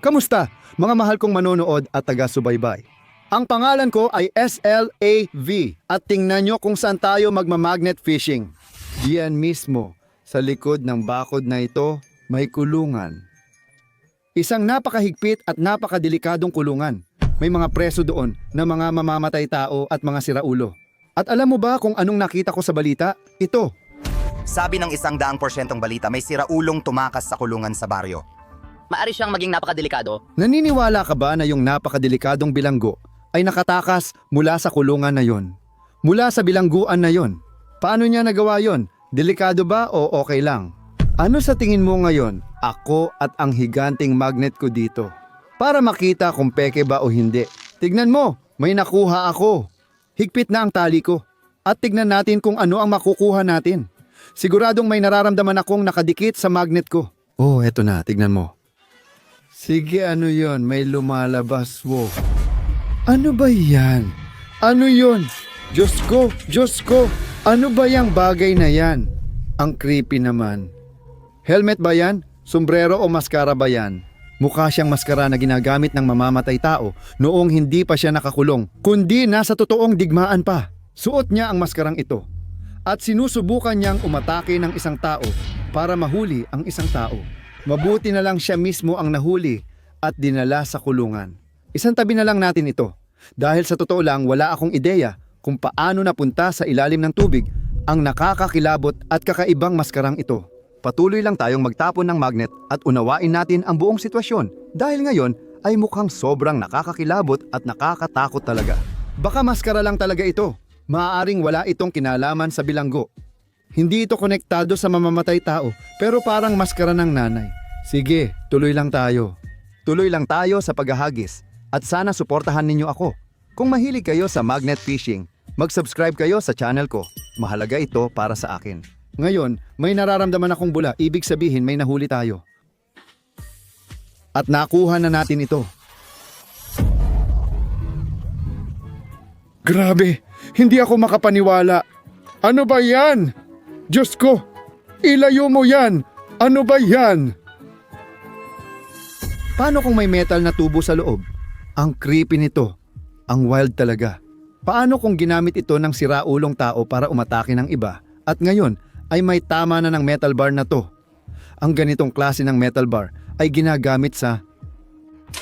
Kamusta, mga mahal kong manonood at taga-subaybay? Ang pangalan ko ay SLAV at tingnan nyo kung saan tayo magmamagnet fishing. Diyan mismo, sa likod ng bakod na ito, may kulungan. Isang napakahigpit at napakadelikadong kulungan. May mga preso doon na mga mamamatay tao at mga siraulo. At alam mo ba kung anong nakita ko sa balita? Ito, Sabi ng isang daang porsyentong balita, may siraulong tumakas sa kulungan sa baryo. Maari siyang maging napakadelikado. Naniniwala ka ba na yung napakadelikadong bilanggo ay nakatakas mula sa kulungan na yon? Mula sa bilangguan na yon? Paano niya nagawa yon? Delikado ba o okay lang? Ano sa tingin mo ngayon, ako at ang higanting magnet ko dito? Para makita kung peke ba o hindi. Tignan mo, may nakuha ako. Higpit na ang tali ko. At tignan natin kung ano ang makukuha natin. Siguradong may nararamdaman akong nakadikit sa magnet ko. Oh, eto na, tignan mo. Sige, ano yon? May lumalabas, wo. Ano ba yan? Ano yon? Diyos ko, Diyos ko, ano ba yung bagay na yan? Ang creepy naman. Helmet ba yan? Sombrero o maskara ba yan? Mukha siyang maskara na ginagamit ng mamamatay tao noong hindi pa siya nakakulong, kundi nasa totoong digmaan pa. Suot niya ang maskarang ito at sinusubukan niyang umatake ng isang tao para mahuli ang isang tao. Mabuti na lang siya mismo ang nahuli at dinala sa kulungan. Isang tabi na lang natin ito dahil sa totoo lang wala akong ideya kung paano napunta sa ilalim ng tubig ang nakakakilabot at kakaibang maskarang ito. Patuloy lang tayong magtapon ng magnet at unawain natin ang buong sitwasyon dahil ngayon ay mukhang sobrang nakakakilabot at nakakatakot talaga. Baka maskara lang talaga ito. Maaaring wala itong kinalaman sa bilanggo. Hindi ito konektado sa mamamatay tao pero parang maskara ng nanay. Sige, tuloy lang tayo. Tuloy lang tayo sa paghahagis at sana suportahan ninyo ako. Kung mahilig kayo sa magnet fishing, mag-subscribe kayo sa channel ko. Mahalaga ito para sa akin. Ngayon, may nararamdaman akong bula, ibig sabihin may nahuli tayo. At nakuha na natin ito. Grabe, hindi ako makapaniwala. Ano ba yan? Diyos ko, ilayo mo yan! Ano ba yan? Paano kung may metal na tubo sa loob? Ang creepy nito. Ang wild talaga. Paano kung ginamit ito ng siraulong tao para umatake ng iba at ngayon ay may tama na ng metal bar na to? Ang ganitong klase ng metal bar ay ginagamit sa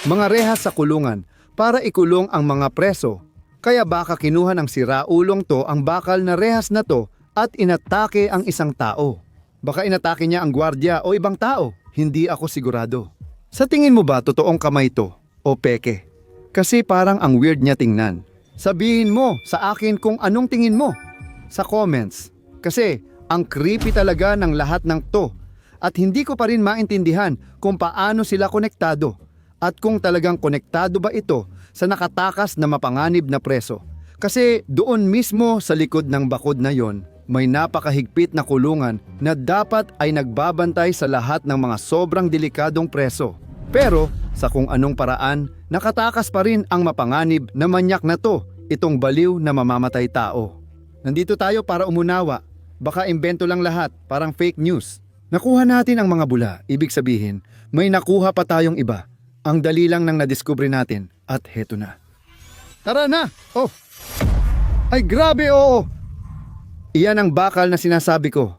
mga rehas sa kulungan para ikulong ang mga preso. Kaya baka kinuha ng siraulong to ang bakal na rehas na to at inatake ang isang tao. Baka inatake niya ang gwardya o ibang tao. Hindi ako sigurado. Sa tingin mo ba totoong kamay to o peke? Kasi parang ang weird niya tingnan. Sabihin mo sa akin kung anong tingin mo sa comments. Kasi ang creepy talaga ng lahat ng to. At hindi ko pa rin maintindihan kung paano sila konektado. At kung talagang konektado ba ito sa nakatakas na mapanganib na preso. Kasi doon mismo sa likod ng bakod na yon, may napakahigpit na kulungan na dapat ay nagbabantay sa lahat ng mga sobrang delikadong preso. Pero sa kung anong paraan, nakatakas pa rin ang mapanganib na manyak na to, itong baliw na mamamatay tao. Nandito tayo para umunawa. Baka imbento lang lahat, parang fake news. Nakuha natin ang mga bula, ibig sabihin, may nakuha pa tayong iba. Ang dali lang nang nadiskubre natin at heto na. Tara na! Oh! Ay grabe oo! Iyan ang bakal na sinasabi ko.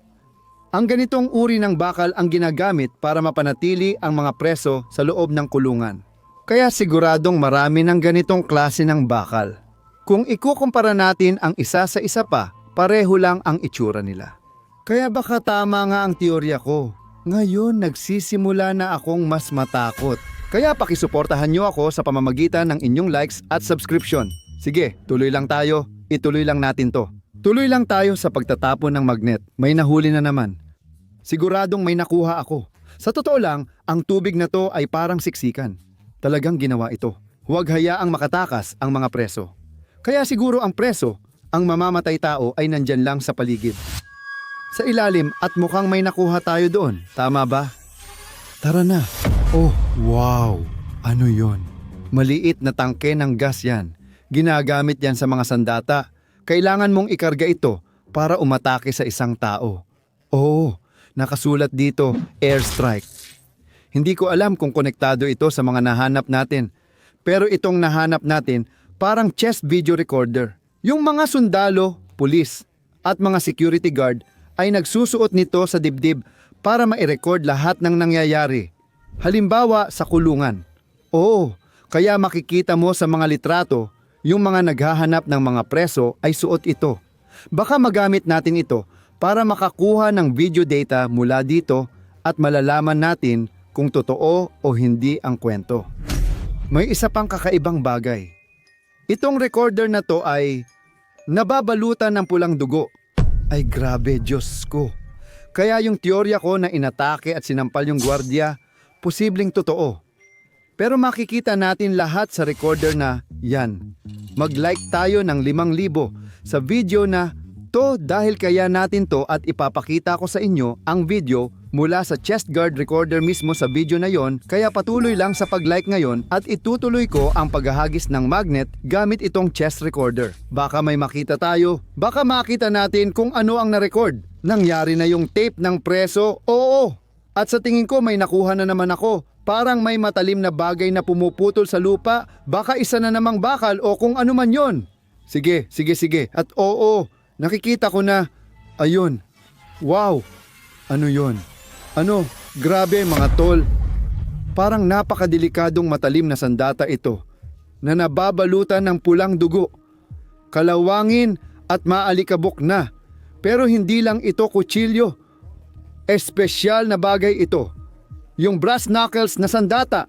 Ang ganitong uri ng bakal ang ginagamit para mapanatili ang mga preso sa loob ng kulungan. Kaya siguradong marami ng ganitong klase ng bakal. Kung ikukumpara natin ang isa sa isa pa, pareho lang ang itsura nila. Kaya baka tama nga ang teorya ko. Ngayon nagsisimula na akong mas matakot. Kaya pakisuportahan nyo ako sa pamamagitan ng inyong likes at subscription. Sige, tuloy lang tayo. Ituloy lang natin to. Tuloy lang tayo sa pagtatapon ng magnet. May nahuli na naman. Siguradong may nakuha ako. Sa totoo lang, ang tubig na to ay parang siksikan. Talagang ginawa ito. Huwag hayaang makatakas ang mga preso. Kaya siguro ang preso, ang mamamatay tao ay nandyan lang sa paligid. Sa ilalim at mukhang may nakuha tayo doon. Tama ba? Tara na. Oh, wow. Ano yon? Maliit na tangke ng gas yan. Ginagamit yan sa mga sandata. Kailangan mong ikarga ito para umatake sa isang tao. Oh, nakasulat dito, airstrike. Hindi ko alam kung konektado ito sa mga nahanap natin. Pero itong nahanap natin parang chest video recorder. Yung mga sundalo, pulis, at mga security guard ay nagsusuot nito sa dibdib para ma-record lahat ng nangyayari. Halimbawa sa kulungan. Oo, kaya makikita mo sa mga litrato, yung mga naghahanap ng mga preso ay suot ito. Baka magamit natin ito para makakuha ng video data mula dito at malalaman natin kung totoo o hindi ang kwento. May isa pang kakaibang bagay. Itong recorder na to ay nababalutan ng pulang dugo. Ay grabe, Diyos ko. Kaya yung teorya ko na inatake at sinampal yung gwardiya, posibleng totoo. Pero makikita natin lahat sa recorder na yan. Mag-like tayo ng 5,000 sa video na to dahil kaya natin to at ipapakita ko sa inyo ang video mula sa chest guard recorder mismo sa video na yon kaya patuloy lang sa pag-like ngayon at itutuloy ko ang paghahagis ng magnet gamit itong chest recorder. Baka may makita tayo, baka makita natin kung ano ang na-record. Nangyari na yung tape ng preso, oo. At sa tingin ko may nakuha na naman ako. Parang may matalim na bagay na pumuputol sa lupa, baka isa na namang bakal o kung ano man yon. Sige, sige, sige. At oo, nakikita ko na, ayun. Wow, ano yon? Ano, grabe mga tol. Parang napakadelikadong matalim na sandata ito na nababalutan ng pulang dugo. Kalawangin at maalikabok na. Pero hindi lang ito kutsilyo. Espesyal na bagay ito. Yung brass knuckles na sandata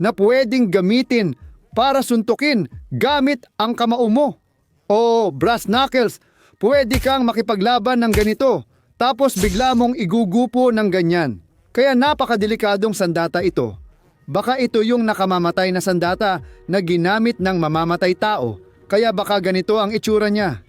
na pwedeng gamitin para suntukin gamit ang kamao mo. O brass knuckles, pwede kang makipaglaban ng ganito tapos bigla mong igugupo ng ganyan. Kaya napakadelikadong sandata ito. Baka ito yung nakamamatay na sandata na ginamit ng mamamatay tao. Kaya baka ganito ang itsura niya.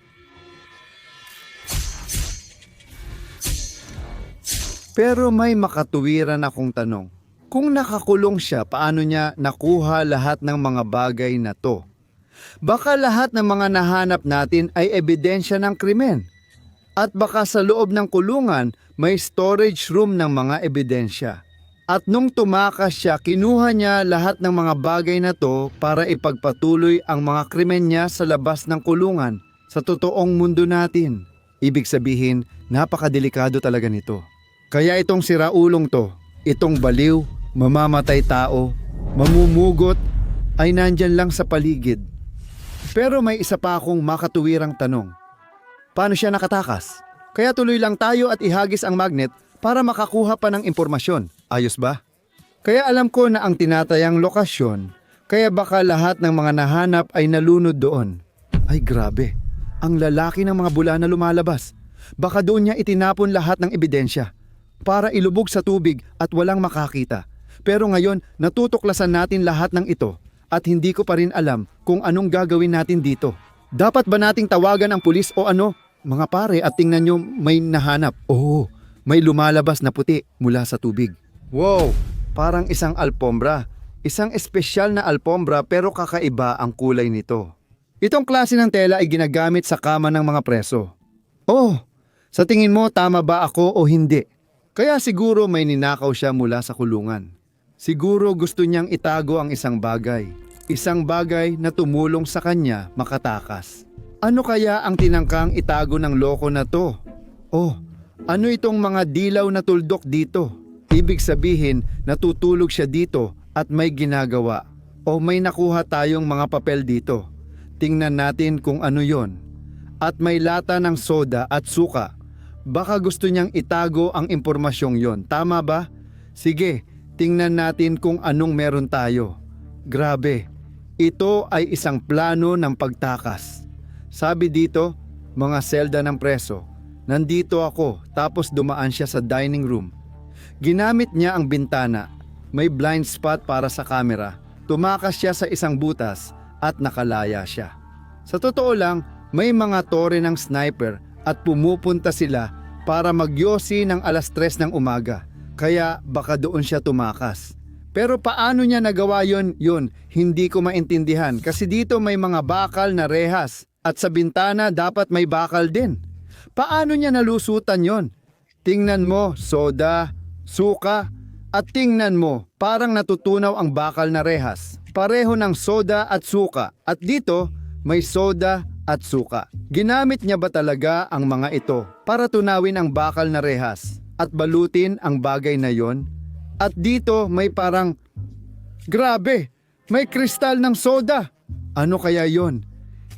Pero may makatuwiran akong tanong. Kung nakakulong siya, paano niya nakuha lahat ng mga bagay na to? Baka lahat ng mga nahanap natin ay ebidensya ng krimen. At baka sa loob ng kulungan may storage room ng mga ebidensya. At nung tumakas siya, kinuha niya lahat ng mga bagay na to para ipagpatuloy ang mga krimen niya sa labas ng kulungan sa totoong mundo natin. Ibig sabihin, napakadelikado talaga nito. Kaya itong siraulong to, itong baliw, mamamatay tao, mamumugot, ay nandyan lang sa paligid. Pero may isa pa akong makatuwirang tanong. Paano siya nakatakas? Kaya tuloy lang tayo at ihagis ang magnet para makakuha pa ng impormasyon. Ayos ba? Kaya alam ko na ang tinatayang lokasyon, kaya baka lahat ng mga nahanap ay nalunod doon. Ay grabe, ang lalaki ng mga bula na lumalabas. Baka doon niya itinapon lahat ng ebidensya para ilubog sa tubig at walang makakita. Pero ngayon, natutuklasan natin lahat ng ito at hindi ko pa rin alam kung anong gagawin natin dito. Dapat ba nating tawagan ang pulis o ano? Mga pare at tingnan nyo may nahanap. Oo, may lumalabas na puti mula sa tubig. Wow, parang isang alpombra. Isang espesyal na alpombra pero kakaiba ang kulay nito. Itong klase ng tela ay ginagamit sa kama ng mga preso. Oh, sa tingin mo tama ba ako o hindi? Kaya siguro may ninakaw siya mula sa kulungan. Siguro gusto niyang itago ang isang bagay. Isang bagay na tumulong sa kanya makatakas. Ano kaya ang tinangkang itago ng loko na to? Oh, ano itong mga dilaw na tuldok dito? Ibig sabihin, natutulog siya dito at may ginagawa. O may nakuha tayong mga papel dito. Tingnan natin kung ano yon. At may lata ng soda at suka. Baka gusto niyang itago ang impormasyong yon. Tama ba? Sige, tingnan natin kung anong meron tayo. Grabe, ito ay isang plano ng pagtakas. Sabi dito, mga selda ng preso, nandito ako tapos dumaan siya sa dining room. Ginamit niya ang bintana, may blind spot para sa camera, tumakas siya sa isang butas at nakalaya siya. Sa totoo lang, may mga tore ng sniper at pumupunta sila para magyosi ng alas 3 ng umaga. Kaya baka doon siya tumakas. Pero paano niya nagawa yon yun, hindi ko maintindihan kasi dito may mga bakal na rehas at sa bintana dapat may bakal din. Paano niya nalusutan yon? Tingnan mo, soda, suka, At tingnan mo, parang natutunaw ang bakal na rehas. Pareho ng soda at suka. At dito, may soda at suka. Ginamit niya ba talaga ang mga ito para tunawin ang bakal na rehas at balutin ang bagay na yon? At dito may parang, grabe, may kristal ng soda. Ano kaya yon?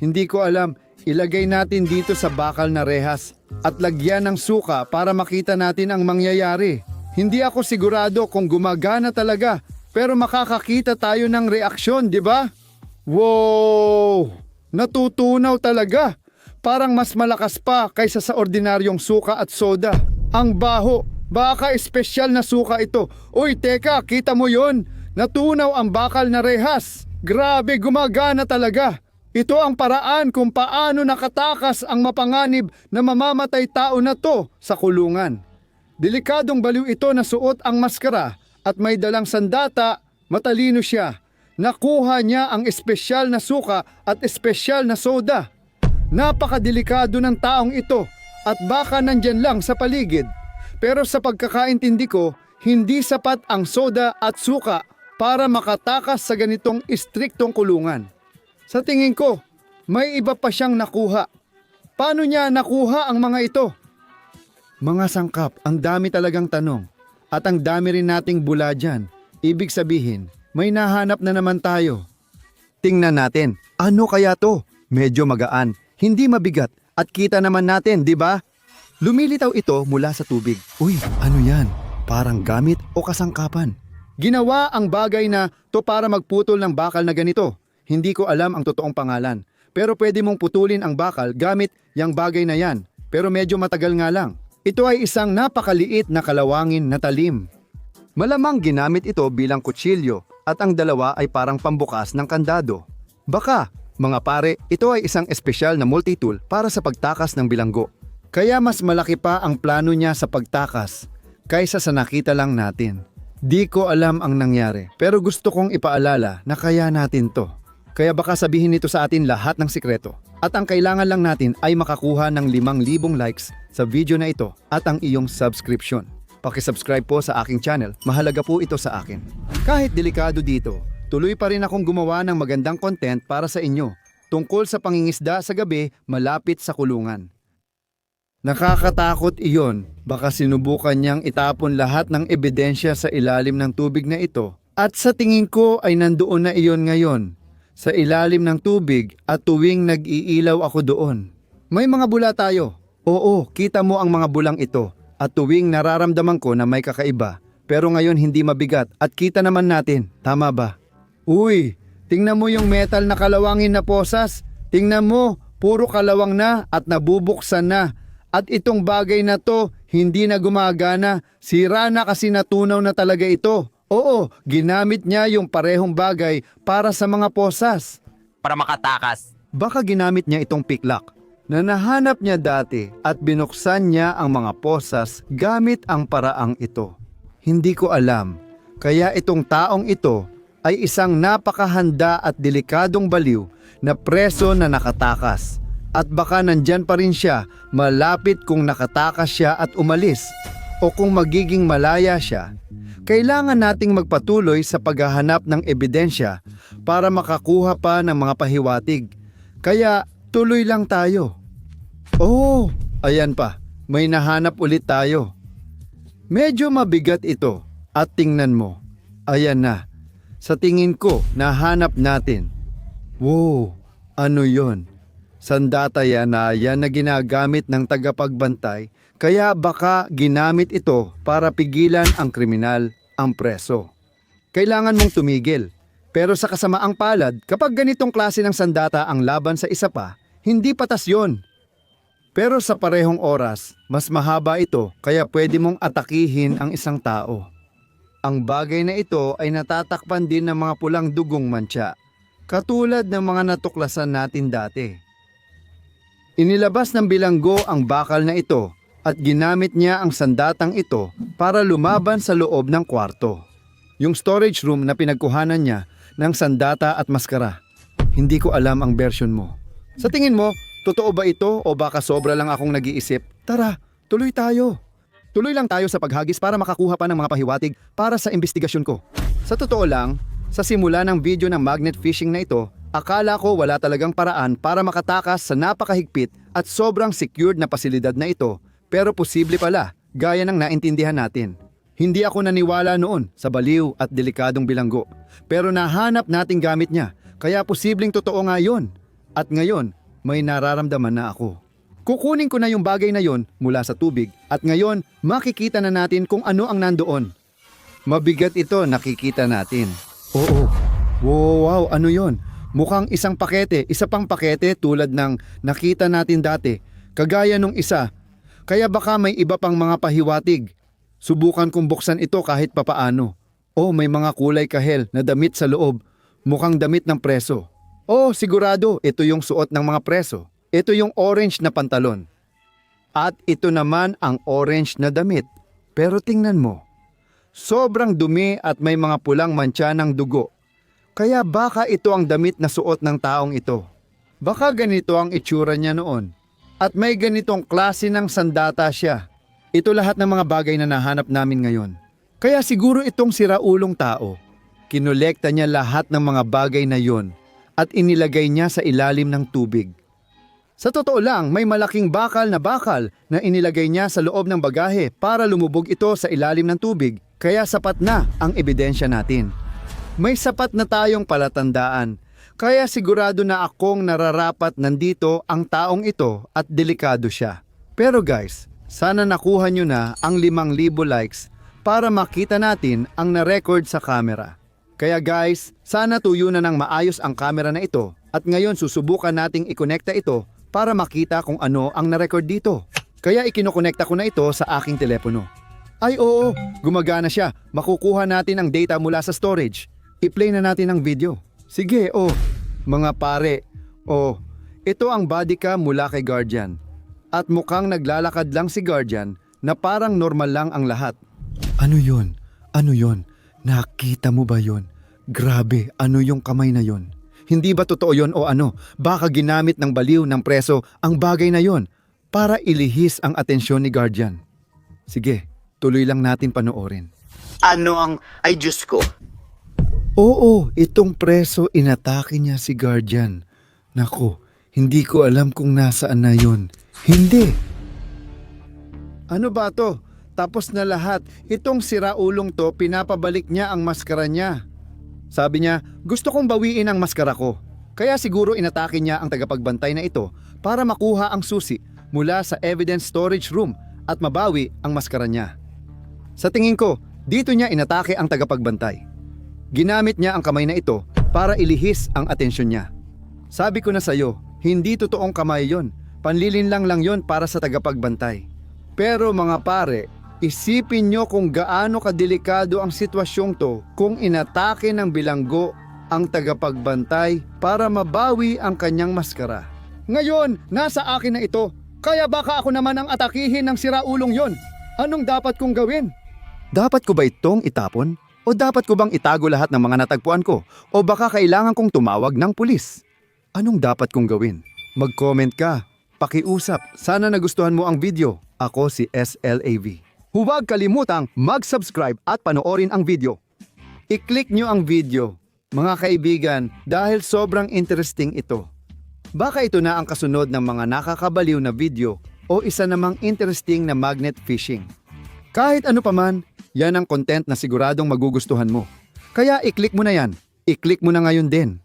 Hindi ko alam. Ilagay natin dito sa bakal na rehas at lagyan ng suka para makita natin ang mangyayari. Hindi ako sigurado kung gumagana talaga pero makakakita tayo ng reaksyon, di ba? Wow! Natutunaw talaga. Parang mas malakas pa kaysa sa ordinaryong suka at soda. Ang baho. Baka espesyal na suka ito. Uy, teka, kita mo yon? Natunaw ang bakal na rehas. Grabe, gumagana talaga. Ito ang paraan kung paano nakatakas ang mapanganib na mamamatay tao na to sa kulungan. Delikadong baliw ito na suot ang maskara at may dalang sandata, matalino siya. Nakuha niya ang espesyal na suka at espesyal na soda. Napakadelikado ng taong ito at baka nandyan lang sa paligid. Pero sa pagkakaintindi ko, hindi sapat ang soda at suka para makatakas sa ganitong istriktong kulungan. Sa tingin ko, may iba pa siyang nakuha. Paano niya nakuha ang mga ito? Mga sangkap, ang dami talagang tanong. At ang dami rin nating bula dyan. Ibig sabihin, may nahanap na naman tayo. Tingnan natin, ano kaya to? Medyo magaan, hindi mabigat, at kita naman natin, di ba? Lumilitaw ito mula sa tubig. Uy, ano yan? Parang gamit o kasangkapan? Ginawa ang bagay na to para magputol ng bakal na ganito. Hindi ko alam ang totoong pangalan. Pero pwede mong putulin ang bakal gamit yang bagay na yan. Pero medyo matagal nga lang. Ito ay isang napakaliit na kalawangin na talim. Malamang ginamit ito bilang kutsilyo at ang dalawa ay parang pambukas ng kandado. Baka, mga pare, ito ay isang espesyal na multitool para sa pagtakas ng bilanggo. Kaya mas malaki pa ang plano niya sa pagtakas kaysa sa nakita lang natin. Di ko alam ang nangyari pero gusto kong ipaalala na kaya natin to. Kaya baka sabihin nito sa atin lahat ng sikreto. At ang kailangan lang natin ay makakuha ng 5,000 likes sa video na ito at ang iyong subscription. Pakisubscribe po sa aking channel, mahalaga po ito sa akin. Kahit delikado dito, tuloy pa rin akong gumawa ng magandang content para sa inyo tungkol sa pangingisda sa gabi malapit sa kulungan. Nakakatakot iyon, baka sinubukan niyang itapon lahat ng ebidensya sa ilalim ng tubig na ito at sa tingin ko ay nandoon na iyon ngayon sa ilalim ng tubig at tuwing nag-iilaw ako doon. May mga bula tayo. Oo, kita mo ang mga bulang ito at tuwing nararamdaman ko na may kakaiba pero ngayon hindi mabigat at kita naman natin, tama ba? Uy, tingnan mo yung metal na kalawangin na posas. Tingnan mo, puro kalawang na at nabubuksan na. At itong bagay na to, hindi na gumagana. Sira na kasi natunaw na talaga ito. Oo, ginamit niya yung parehong bagay para sa mga posas. Para makatakas. Baka ginamit niya itong piklak na nahanap niya dati at binuksan niya ang mga posas gamit ang paraang ito. Hindi ko alam. Kaya itong taong ito ay isang napakahanda at delikadong baliw na preso na nakatakas. At baka nandyan pa rin siya malapit kung nakatakas siya at umalis o kung magiging malaya siya. Kailangan nating magpatuloy sa paghahanap ng ebidensya para makakuha pa ng mga pahiwatig. Kaya tuloy lang tayo. Oh, ayan pa. May nahanap ulit tayo. Medyo mabigat ito at tingnan mo. Ayan na. Sa tingin ko, nahanap natin. Wow, ano yon? Sandata yan na yan na ginagamit ng tagapagbantay kaya baka ginamit ito para pigilan ang kriminal, ang preso. Kailangan mong tumigil. Pero sa kasamaang palad, kapag ganitong klase ng sandata ang laban sa isa pa, hindi patas yon. Pero sa parehong oras, mas mahaba ito kaya pwede mong atakihin ang isang tao. Ang bagay na ito ay natatakpan din ng mga pulang dugong mantsa, katulad ng mga natuklasan natin dati. Inilabas ng bilanggo ang bakal na ito at ginamit niya ang sandatang ito para lumaban sa loob ng kwarto. Yung storage room na pinagkuhanan niya ng sandata at maskara. Hindi ko alam ang version mo. Sa tingin mo, totoo ba ito o baka sobra lang akong nag-iisip? Tara, tuloy tayo. Tuloy lang tayo sa paghagis para makakuha pa ng mga pahiwatig para sa investigasyon ko. Sa totoo lang, sa simula ng video ng magnet fishing na ito, akala ko wala talagang paraan para makatakas sa napakahigpit at sobrang secured na pasilidad na ito, pero posible pala, gaya ng naintindihan natin. Hindi ako naniwala noon sa baliw at delikadong bilanggo, pero nahanap nating gamit niya, kaya posibleng totoo nga yun. At ngayon, may nararamdaman na ako. Kukunin ko na yung bagay na yon mula sa tubig at ngayon makikita na natin kung ano ang nandoon. Mabigat ito nakikita natin. Oo. Wow, wow, ano yon? Mukhang isang pakete, isa pang pakete tulad ng nakita natin dati. Kagaya nung isa. Kaya baka may iba pang mga pahiwatig. Subukan kong buksan ito kahit papaano. Oh, may mga kulay kahel na damit sa loob. Mukhang damit ng preso. Oh, sigurado, ito yung suot ng mga preso. Ito yung orange na pantalon. At ito naman ang orange na damit. Pero tingnan mo, sobrang dumi at may mga pulang mantsa ng dugo. Kaya baka ito ang damit na suot ng taong ito. Baka ganito ang itsura niya noon. At may ganitong klase ng sandata siya. Ito lahat ng mga bagay na nahanap namin ngayon. Kaya siguro itong siraulong tao. Kinolekta niya lahat ng mga bagay na yon at inilagay niya sa ilalim ng tubig. Sa totoo lang, may malaking bakal na bakal na inilagay niya sa loob ng bagahe para lumubog ito sa ilalim ng tubig, kaya sapat na ang ebidensya natin. May sapat na tayong palatandaan, kaya sigurado na akong nararapat nandito ang taong ito at delikado siya. Pero guys, sana nakuha nyo na ang 5,000 likes para makita natin ang na-record sa camera. Kaya guys, sana tuyo na ng maayos ang camera na ito at ngayon susubukan nating ikonekta ito para makita kung ano ang na-record dito. Kaya ikinokonekta ko na ito sa aking telepono. Ay oo, gumagana siya. Makukuha natin ang data mula sa storage. I-play na natin ang video. Sige, oh. Mga pare, oh. Ito ang body cam mula kay Guardian. At mukhang naglalakad lang si Guardian na parang normal lang ang lahat. Ano yon? Ano yon? Nakita mo ba yon? Grabe, ano yung kamay na yon? Hindi ba totoo yon o ano? Baka ginamit ng baliw ng preso ang bagay na yon para ilihis ang atensyon ni Guardian. Sige, tuloy lang natin panoorin. Ano ang... Ay, Diyos ko. Oo, itong preso inatake niya si Guardian. Nako, hindi ko alam kung nasaan na yon. Hindi. Ano ba to? Tapos na lahat. Itong siraulong to, pinapabalik niya ang maskara niya. Sabi niya, gusto kong bawiin ang maskara ko. Kaya siguro inatake niya ang tagapagbantay na ito para makuha ang susi mula sa evidence storage room at mabawi ang maskara niya. Sa tingin ko, dito niya inatake ang tagapagbantay. Ginamit niya ang kamay na ito para ilihis ang atensyon niya. Sabi ko na sa'yo, hindi totoong kamay yon. Panlilinlang lang yon para sa tagapagbantay. Pero mga pare, isipin nyo kung gaano kadelikado ang sitwasyong to kung inatake ng bilanggo ang tagapagbantay para mabawi ang kanyang maskara. Ngayon, nasa akin na ito. Kaya baka ako naman ang atakihin ng siraulong yon. Anong dapat kong gawin? Dapat ko ba itong itapon? O dapat ko bang itago lahat ng mga natagpuan ko? O baka kailangan kong tumawag ng pulis? Anong dapat kong gawin? Mag-comment ka. Pakiusap. Sana nagustuhan mo ang video. Ako si SLAV. Huwag kalimutang mag-subscribe at panoorin ang video. I-click nyo ang video, mga kaibigan, dahil sobrang interesting ito. Baka ito na ang kasunod ng mga nakakabaliw na video o isa namang interesting na magnet fishing. Kahit ano paman, yan ang content na siguradong magugustuhan mo. Kaya i-click mo na yan. I-click mo na ngayon din.